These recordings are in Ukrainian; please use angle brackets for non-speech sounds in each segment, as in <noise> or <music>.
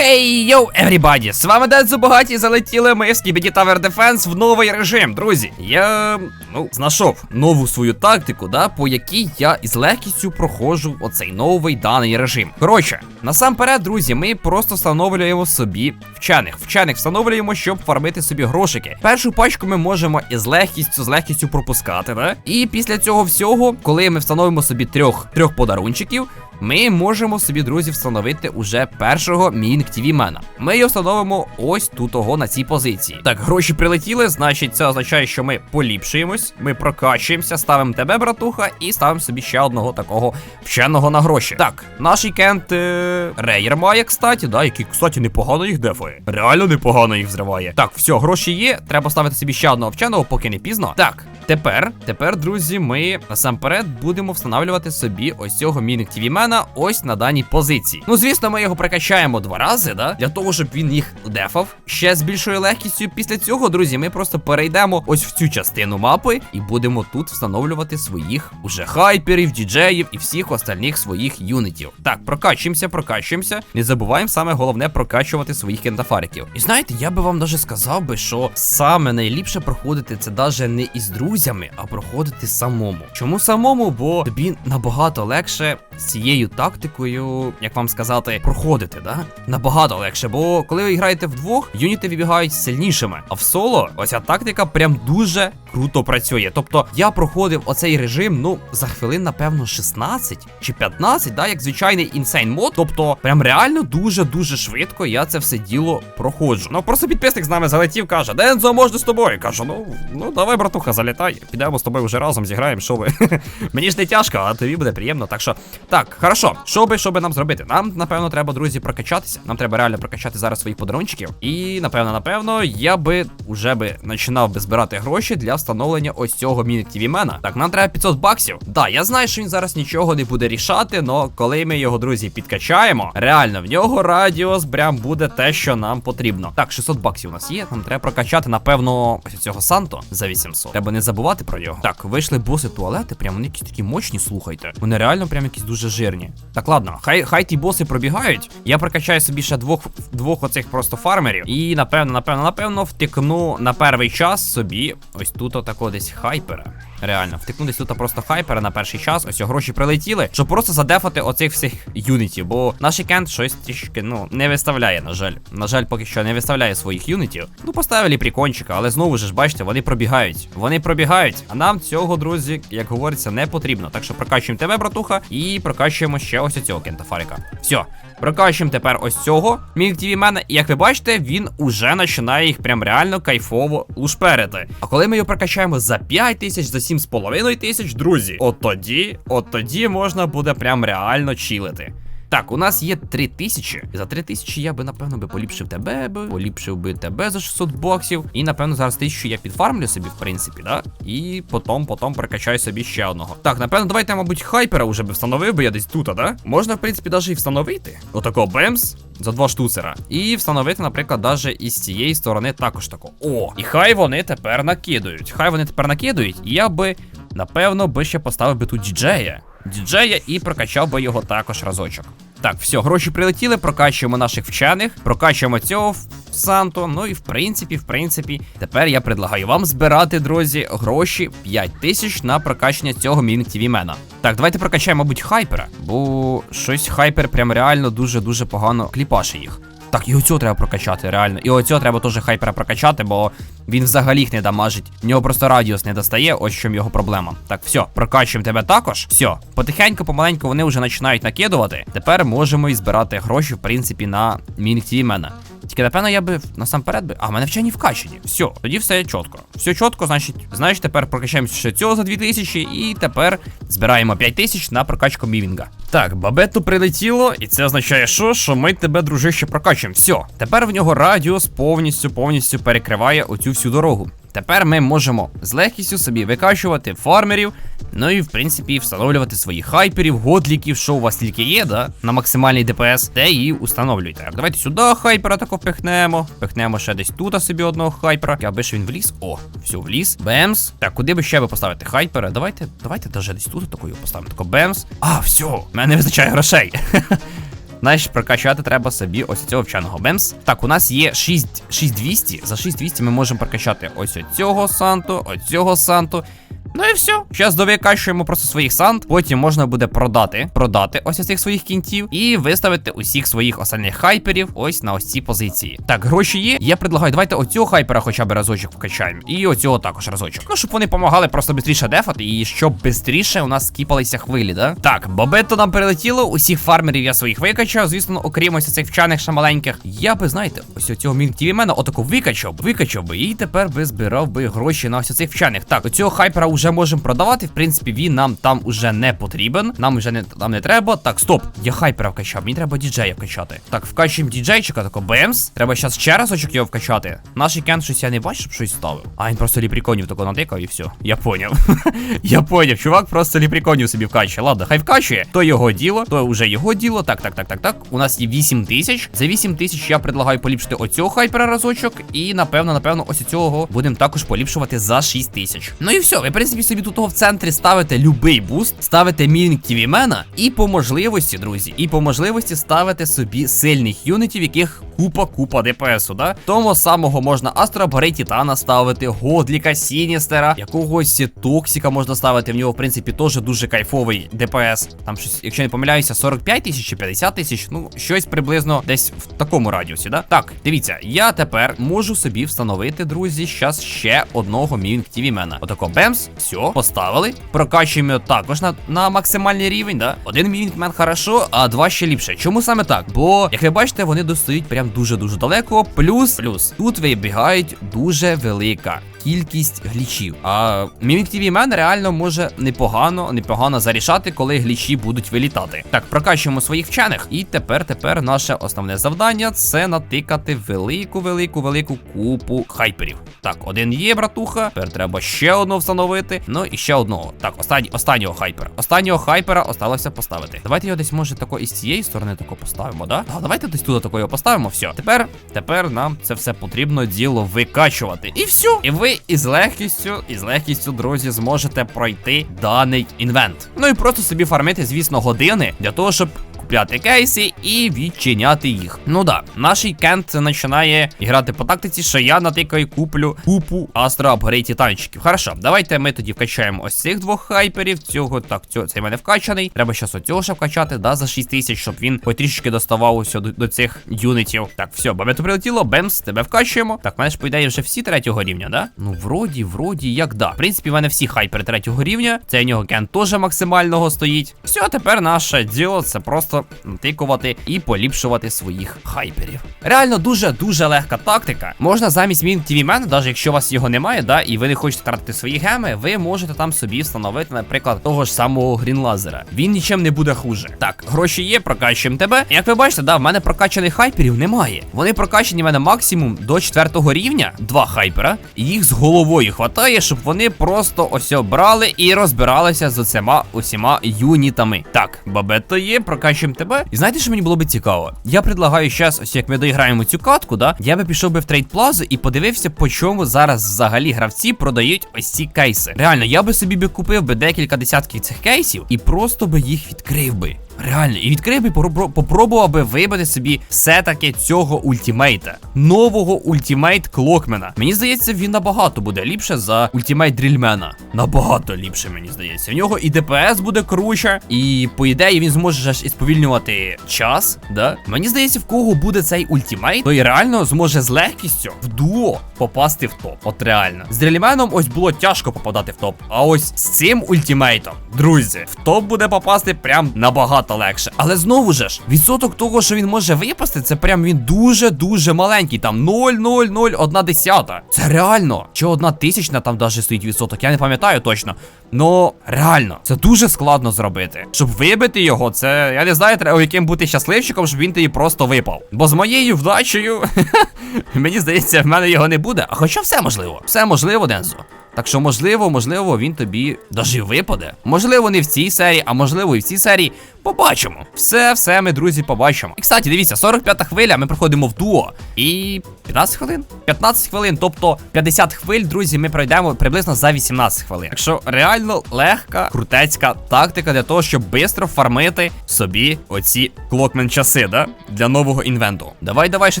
Хей, йоу, everybody! З вами Дед Зубагаті, залетіли ми в Skibidi Tower Defense в новий режим, друзі. Я, ну, знайшов нову свою тактику, да, по якій я із легкістю проходжу оцей новий даний режим. Коротше, насамперед, друзі, ми просто встановлюємо собі вчених. Вчених встановлюємо, щоб фармити собі грошики. Першу пачку ми можемо із легкістю, з легкістю пропускати, да? І після цього всього, коли ми встановимо собі трьох, трьох подарунчиків, ми можемо собі, друзі, встановити уже першого Мінк TV мена. Ми його встановимо ось тут ого на цій позиції. Так, гроші прилетіли, значить, це означає, що ми поліпшуємось, ми прокачуємося, ставимо тебе, братуха, і ставимо собі ще одного такого вченого на гроші. Так, наш кент е... Рейер має, кстати, да, який, кстати, непогано їх дефає. Реально непогано їх взриває. Так, все, гроші є. Треба ставити собі ще одного вченого, поки не пізно. Так. Тепер, тепер, друзі, ми насамперед будемо встановлювати собі ось цього мінік тівімена ось на даній позиції. Ну, звісно, ми його прокачаємо два рази, да? Для того, щоб він їх дефав ще з більшою легкістю. Після цього, друзі, ми просто перейдемо ось в цю частину мапи і будемо тут встановлювати своїх уже хайперів, діджеїв і всіх остальних своїх юнітів. Так, прокачуємося, прокачуємося. Не забуваємо саме головне прокачувати своїх кентафариків. І знаєте, я би вам даже сказав би, що саме найліпше проходити це даже не із друзями, а проходити самому. Чому самому? Бо тобі набагато легше з цією тактикою, як вам сказати, проходити, да? Набагато легше, бо коли ви граєте вдвох, юніти вибігають сильнішими. А в соло оця тактика прям дуже круто працює. Тобто я проходив оцей режим, ну, за хвилин, напевно, 16 чи 15, да, як звичайний інсейн мод. Тобто, прям реально дуже-дуже швидко я це все діло проходжу. Ну, просто підписник з нами залетів, каже, Дензо, можна з тобою. Кажу, ну, ну давай, братуха, залітай. Підемо з тобою вже разом зіграємо, що ви. <laughs> Мені ж не тяжко, а тобі буде приємно. Так що, так, хорошо. Що би, що би нам зробити? Нам, напевно, треба, друзі, прокачатися. Нам треба реально прокачати зараз своїх подарунчиків. І, напевно, напевно, я би вже би починав би збирати гроші для встановлення ось цього мінік тівімена. Так, нам треба 500 баксів. Да, я знаю, що він зараз нічого не буде рішати, але коли ми його, друзі, підкачаємо, реально в нього радіус прям буде те, що нам потрібно. Так, 600 баксів у нас є. Нам треба прокачати, напевно, ось цього Санто за 800. Треба не забувати про нього. Так, вийшли боси туалети, прям вони якісь такі мощні, слухайте. Вони реально прям якісь дуже жирні. Так, ладно, хай хай ті боси пробігають. Я прокачаю собі ще двох двох оцих просто фармерів. І напевно, напевно, напевно, втикну на перший час собі ось тут отако десь хайпера. Реально, втикнулись тут просто хайпера на перший час. Ось гроші прилетіли, щоб просто задефати оцих всіх юнітів. Бо наш кент щось трішки, ну, не виставляє, на жаль. На жаль, поки що не виставляє своїх юнітів. Ну, поставили прикончика, але знову ж бачите, вони пробігають. Вони пробігають. А нам цього, друзі, як говориться, не потрібно. Так що прокачуємо тебе, братуха, і прокачуємо ще ось цього кентафарика. Все. Прокачуємо тепер ось цього Мілктіві мене, і як ви бачите, він уже починає їх прям реально кайфово лушперити. А коли ми його прокачаємо за 5 тисяч, за 7,5 тисяч, друзі, от тоді, от тоді можна буде прям реально чилити. Так, у нас є 3 тисячі. І за 3 тисячі я би, напевно, би поліпшив тебе, би, поліпшив би тебе за 600 боксів. І, напевно, зараз тисячу я підфармлю собі, в принципі, да? І потім, потім прокачаю собі ще одного. Так, напевно, давайте, мабуть, хайпера вже би встановив би я десь тут, да? Можна, в принципі, навіть і встановити. Отако бемс. За два штуцера. І встановити, наприклад, навіть із цієї сторони також тако. О, і хай вони тепер накидують. Хай вони тепер накидують. І я би, напевно, би ще поставив би тут діджея. Діджея і прокачав би його також разочок. Так, все, гроші прилетіли, прокачуємо наших вчених, прокачуємо цього Санто. Ну і в принципі, в принципі, тепер я предлагаю вам збирати, друзі, гроші 5 тисяч на прокачання цього мінк тіві мена. Так, давайте прокачаємо, мабуть, хайпера, бо щось хайпер прям реально дуже-дуже погано кліпаше їх. Так, і оцього треба прокачати, реально. І оцього треба теж хайпера прокачати, бо він взагалі їх не дамажить. В нього просто радіус не достає, ось чим його проблема. Так, все, прокачуємо тебе також. Все, потихеньку, помаленьку вони вже починають накидувати. Тепер можемо і збирати гроші, в принципі, на мінк мене. Тільки, напевно, я би насамперед би. А, мене вчені вкачені. Все, тоді все чітко. Все чітко, значить, значить, тепер прокачаємося ще цього за 2000 і тепер збираємо 5000 на прокачку мівінга. Так, бабету прилетіло, і це означає, що Що ми тебе, дружище, прокачуємо. Все, тепер в нього радіус повністю повністю перекриває оцю всю дорогу. Тепер ми можемо з легкістю собі викачувати фармерів, ну і в принципі встановлювати свої хайперів, годліків, що у вас тільки є, да, на максимальний ДПС, те і установлюйте. Так, давайте сюди хайпера тако впихнемо. Впихнемо ще десь тут собі одного хайпера. Аби ж він вліз. О, все, вліз. Бемс. Так, куди би ще би поставити хайпера? Давайте, давайте даже десь тут такою поставимо. Тако бемс. А, все, мене не вистачає грошей. <laughs> Знаєш, прокачати треба собі ось цього вчаного Бемс. Так, у нас є 6, 6200. За 6200 ми можемо прокачати ось цього Санту, ось цього Санту. Ну і все. Зараз довикачуємо просто своїх сант. Потім можна буде продати, продати ось цих своїх кінтів і виставити усіх своїх останніх хайперів ось на ось ці позиції. Так, гроші є. Я предлагаю, давайте оцього хайпера хоча б разочок вкачаємо. І оцього також разочок. Ну, щоб вони допомагали просто швидше дефати, і щоб швидше у нас скіпалися хвилі, да? Так, бабето нам прилетіло. Усіх фармерів я своїх викачав. Звісно, окрім ось цих вчених ще маленьких. Я би, знаєте, ось цього мінктівімена отако викачав, викачав би, і тепер би збирав би гроші на ось цих вчених. Так, оцього хайпера вже можемо продавати. В принципі, він нам там уже не потрібен. Нам вже не нам не треба. Так, стоп. Я хайпера вкачав. Мені треба діджея вкачати. Так, вкачуємо діджейчика, тако бемс. Треба зараз ще разочок його вкачати. Наш кен щось я не бачу, щоб щось ставив. А він просто ліпріконів тако натикав і все. Я поняв. <laughs> я поняв. Чувак просто ліпріконів собі вкачує. Ладно, хай вкачує. То його діло, то вже його діло. Так, так, так, так, так. У нас є 8 тисяч. За 8 тисяч я предлагаю поліпшити оцього хайпера разочок. І напевно, напевно, ось цього будемо також поліпшувати за 6 тисяч. Ну і все. Ви, принципі, собі тут в центрі ставите любий буст, ставите мінінг Ківімена, і по можливості, друзі, і по можливості ставите собі сильних юнітів, яких купа-купа ДПСу, да? Тому самого можна Астробари Титана ставити, Годліка, Сіністера, якогось Токсіка можна ставити. В нього, в принципі, теж дуже кайфовий ДПС. Там щось, якщо не помиляюся, 45 тисяч чи 50 тисяч, ну, щось приблизно десь в такому радіусі, да? Так, дивіться, я тепер можу собі встановити, друзі, щас ще одного Мінг Тівімена. Отако Бемс, все, поставили. Прокачуємо також на, на максимальний рівень, да? Один мінікмен хорошо, а два ще ліпше. Чому саме так? Бо, як ви бачите, вони достають прям дуже-дуже далеко. Плюс, плюс, тут вибігають дуже велика. Кількість глічів. А Mimic TV Man реально може непогано, непогано зарішати, коли глічі будуть вилітати. Так, прокачуємо своїх вчених. І тепер, тепер наше основне завдання це натикати велику, велику, велику купу хайперів. Так, один є, братуха. Тепер треба ще одного встановити. Ну і ще одного. Так, останній, останнього хайпера. Останнього хайпера осталося поставити. Давайте його десь може тако із цієї сторони тако поставимо, да? А давайте десь туди тако поставимо. Все. Тепер, тепер нам це все потрібно діло викачувати. І все. І ви із легкістю, із легкістю, друзі, зможете пройти даний інвент. Ну і просто собі фармити, звісно, години для того, щоб. Купляти кейси і відчиняти їх. Ну да, наш кент починає грати по тактиці, що я натикаю куплю купу Астра Апгрейд титанчиків. Хорошо, давайте ми тоді вкачаємо ось цих двох хайперів. Цього так, цього цей мене вкачаний. Треба щас оцього ще вкачати, да, за 6 тисяч, щоб він потрішки доставав усьо до, до цих юнітів. Так, все, бабето прилетіло, бемс, тебе вкачуємо. Так, в мене ж, по ідеї, вже всі третього рівня, да? Ну, вроді, вроді, як да. В принципі, в мене всі хайпери третього рівня. Це у нього кен теж максимального стоїть. Все, тепер наше діло це просто натикувати і поліпшувати своїх хайперів. Реально дуже-дуже легка тактика. Можна замість TV Man, навіть якщо у вас його немає, да, і ви не хочете тратити свої геми, ви можете там собі встановити, наприклад, того ж самого грінлазера. Він нічим не буде хуже. Так, гроші є, прокачуємо тебе. Як ви бачите, да, в мене прокачаних хайперів немає. Вони прокачані в мене максимум до четвертого рівня, два хайпера, і їх з головою хватає, щоб вони просто ось брали і розбиралися з оцима усіма юнітами. Так, бабето є, прокачуємо тебе. І знаєте, що мені було би цікаво? Я предлагаю зараз, ось як ми доіграємо цю катку, да, я би пішов би в трейд плазу і подивився, по чому зараз взагалі гравці продають ось ці кейси. Реально, я би собі би купив би декілька десятків цих кейсів і просто би їх відкрив би. Реально, і відкрив би попробував би вибити собі все-таки цього ультімейта. Нового ультімейт Клокмена. Мені здається, він набагато буде ліпше за ультімейт Дрільмена. Набагато ліпше, мені здається. У нього і ДПС буде круче, і по ідеї він зможе ж і сповільнювати час. Да? Мені здається, в кого буде цей ультімейт, той реально зможе з легкістю в дуо попасти в топ. От реально. З Дрільменом ось було тяжко попадати в топ. А ось з цим ультімейтом, друзі, в топ буде попасти прям набагато легше. Але знову ж, відсоток того, що він може випасти, це прям він дуже-дуже маленький. Там 0,001 десята. Це реально. Чи одна тисячна там даже стоїть відсоток, я не пам'ятаю точно. Ну, реально, це дуже складно зробити. Щоб вибити його, це я не знаю, треба яким бути щасливчиком, щоб він тобі просто випав. Бо з моєю вдачею, <laughs> мені здається, в мене його не буде. А хоча все можливо. Все можливо, Дензо. Так що, можливо, можливо, він тобі даже випаде. Можливо, не в цій серії, а можливо, і в цій серії. Побачимо. Все, все, ми, друзі, побачимо. І кстати, дивіться, 45-та хвиля, ми проходимо в дуо. І 15 хвилин? 15 хвилин, тобто 50 хвиль, друзі, ми пройдемо приблизно за 18 хвилин. Так що реально легка, крутецька тактика для того, щоб швидко фармити собі оці клокмен часи, да? Для нового інвенту. Давай, давай ще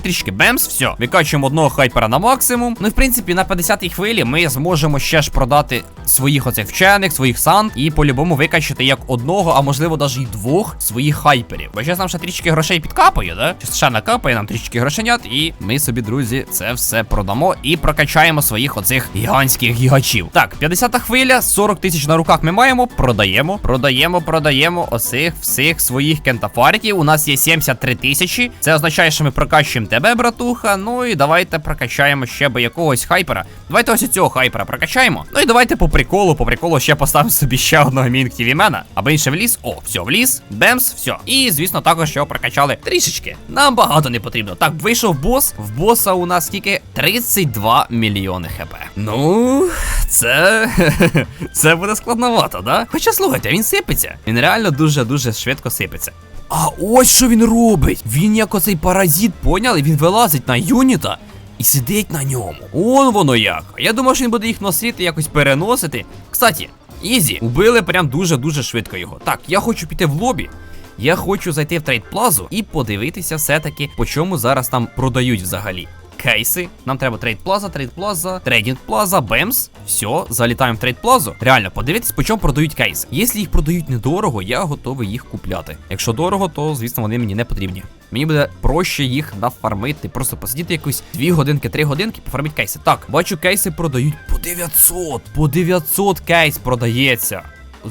трішки бемс, все. Викачуємо одного хайпера на максимум. Ну, в принципі, на 50-й хвилі ми зможемо ще ж продати своїх оцих вчених, своїх сан, і по-любому викачати як одного, а можливо навіть і двох своїх хайперів. Бо зараз нам ще трішки грошей підкапає, да? Щас ще накапає нам трішки грошенят, і ми собі, друзі, це все продамо і прокачаємо своїх оцих гігантських гігачів. Так, 50-та хвиля, 40 тисяч на руках ми маємо, продаємо, продаємо, продаємо оцих всіх своїх кентафариків. У нас є 73 тисячі. Це означає, що ми прокачуємо тебе, братуха. Ну і давайте прокачаємо ще би якогось хайпера. Давайте ось цього хайпера прокачаємо. Ну і давайте по приколу, по приколу ще поставимо собі ще одного мінктівімена. Аби інше вліз. О, все, вліз. Бемс, все. І, звісно, також його прокачали трішечки. Нам багато не потрібно. Так, вийшов бос. В боса у нас тільки 32 мільйони хп. Ну, це. <laughs> це буде складновато, да? Хоча слухайте, він сипеться. Він реально дуже-дуже швидко сипеться. А ось що він робить. Він як оцей паразит, поняли? Він вилазить на юніта і сидить на ньому. Он воно як. Я думав, що він буде їх носити, якось переносити. Кстати, Ізі, убили прям дуже-дуже швидко його. Так, я хочу піти в лобі. Я хочу зайти в трейд плазу і подивитися все-таки, по чому зараз там продають взагалі. Кейси, нам треба трейд плаза, трейд плаза, трейдинг плаза, бемс. Все, залітаємо в трейд плазу. Реально, подивитись, по чому продають кейси. Якщо їх продають недорого, я готовий їх купляти. Якщо дорого, то звісно вони мені не потрібні. Мені буде проще їх нафармити, просто посидіти якусь 2 годинки, 3 годинки, пофармити кейси. Так, бачу, кейси продають по 900, по 900 кейс продається.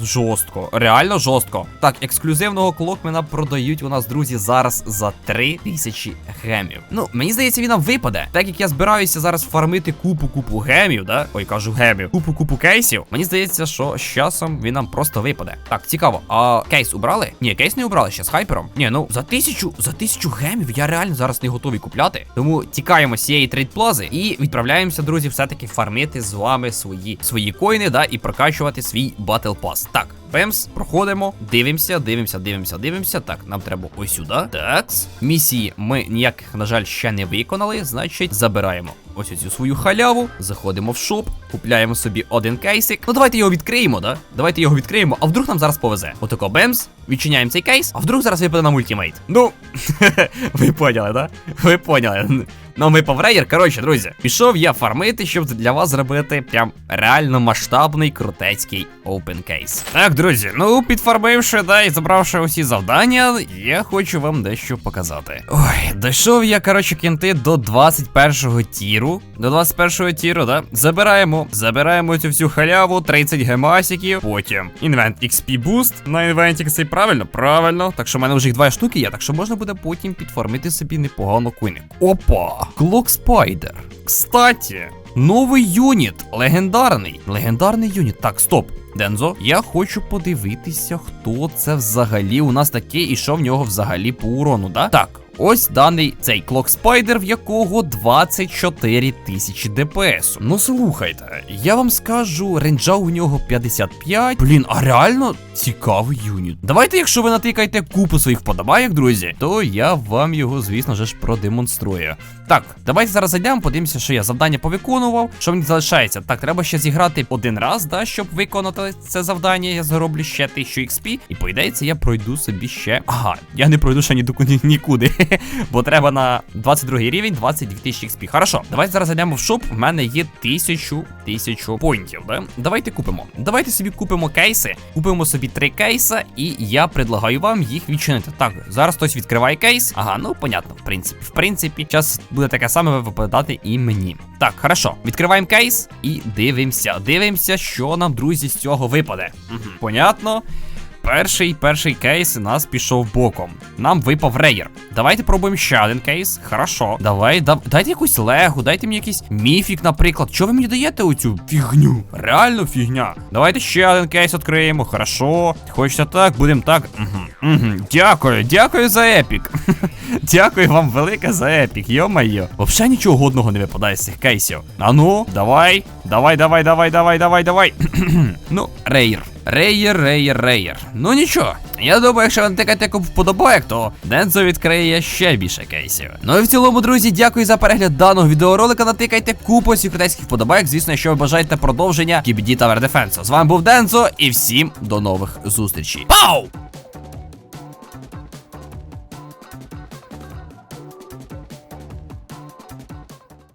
Жорстко, реально жорстко. Так, ексклюзивного клокмена продають у нас, друзі, зараз за 3000 гемів. Ну, мені здається, він нам випаде. Так як я збираюся зараз фармити купу-купу гемів, да? Ой, кажу гемів, купу-купу кейсів. Мені здається, що з часом він нам просто випаде. Так, цікаво. А кейс убрали? Ні, кейс не убрали ще з хайпером. Ні, ну за тисячу, за тисячу гемів я реально зараз не готовий купляти. Тому тікаємо з цієї трейдплази і відправляємося, друзі, все-таки фармити з вами свої свої коїни, да, і прокачувати свій батл пас. Так, Бемс, проходимо, дивимося, дивимося, дивимося, дивимося. Так, нам треба ось сюди. Так. Місії ми ніяких, на жаль, ще не виконали. Значить, забираємо ось цю свою халяву, заходимо в шоп, купляємо собі один кейсик. Ну, давайте його відкриємо, да? Давайте його відкриємо, а вдруг нам зараз повезе. Отако бемс, відчиняємо цей кейс, а вдруг зараз випаде нам ультимейт. Ну, <laughs> ви поняли, да? Ви поняли. Нам випав рейер. Коротше, друзі, пішов я фармити, щоб для вас зробити прям реально масштабний крутецький опен кейс. Так, друзі, ну підфармивши, да, і забравши усі завдання, я хочу вам дещо показати. Ой, дійшов я, коротше, кінти до 21-го тіру. До 21-го тіру, да? Забираємо, забираємо цю всю халяву, 30 гемасиків. Потім інвент XP Boost на інвенті цей правильно? Правильно. Так що в мене вже їх два штуки є, так що можна буде потім підфармити собі непогано куни. Опа! Клок Спайдер. Кстати, новий юніт. Легендарний. Легендарний юніт. Так, стоп. Дензо, я хочу подивитися, хто це взагалі у нас такий і що в нього взагалі по урону, да? Так. Ось даний цей клок спайдер, в якого 24 тисячі ДПС. Ну слухайте, я вам скажу, ренджа у нього 55. Блін, а реально цікавий юніт. Давайте, якщо ви натикаєте купу своїх вподобайок, друзі, то я вам його, звісно ж, продемонструю. Так, давайте зараз зайдемо, подивимося, що я завдання повиконував. Що мені залишається? Так, треба ще зіграти один раз, да, щоб виконати це завдання. Я зароблю ще 1000 XP. І по ідеї, це я пройду собі ще. Ага, я не пройду ще ні, ні, нікуди. <laughs> Бо треба на 22 рівень 22 тисячі XP. Хорошо, давайте зараз зайдемо в шоп. В мене є тисячу тисячу поінтів. Да? Давайте купимо. Давайте собі купимо кейси. Купимо собі три кейса, і я предлагаю вам їх відчинити. Так, зараз хтось відкриває кейс. Ага, ну понятно, в принципі. В принципі, зараз буде таке саме випадати і мені. Так, хорошо, відкриваємо кейс і дивимося. Дивимося, що нам, друзі, з цього випаде. Угу. Понятно. Перший перший кейс нас пішов боком. Нам випав рейер. Давайте пробуємо ще один кейс. Хорошо. Давай, да, дайте якусь легу, дайте мені якийсь міфік, наприклад. Що ви мені даєте оцю фігню? Реально фігня. Давайте ще один кейс відкриємо. Хорошо. Хочете так, будемо так. Угу. Угу. Дякую, дякую за епік. <laughs> Дякую вам велике за епік, йо-майо. Взагалі нічого годного не випадає з цих кейсів. А ну, давай, давай, давай, давай, давай, давай, давай. <clears throat> ну, рейер. Рейєр, рейєр, рейєр. Ну нічого. Я думаю, якщо вам така куп вподобає, то Дензо відкриє ще більше кейсів. Ну і в цілому, друзі, дякую за перегляд даного відеоролика. Натикайте купу китайських вподобайок. Звісно, якщо ви бажаєте продовження Кібіді Tower Defense. З вами був Дензо, і всім до нових зустрічей. Пау!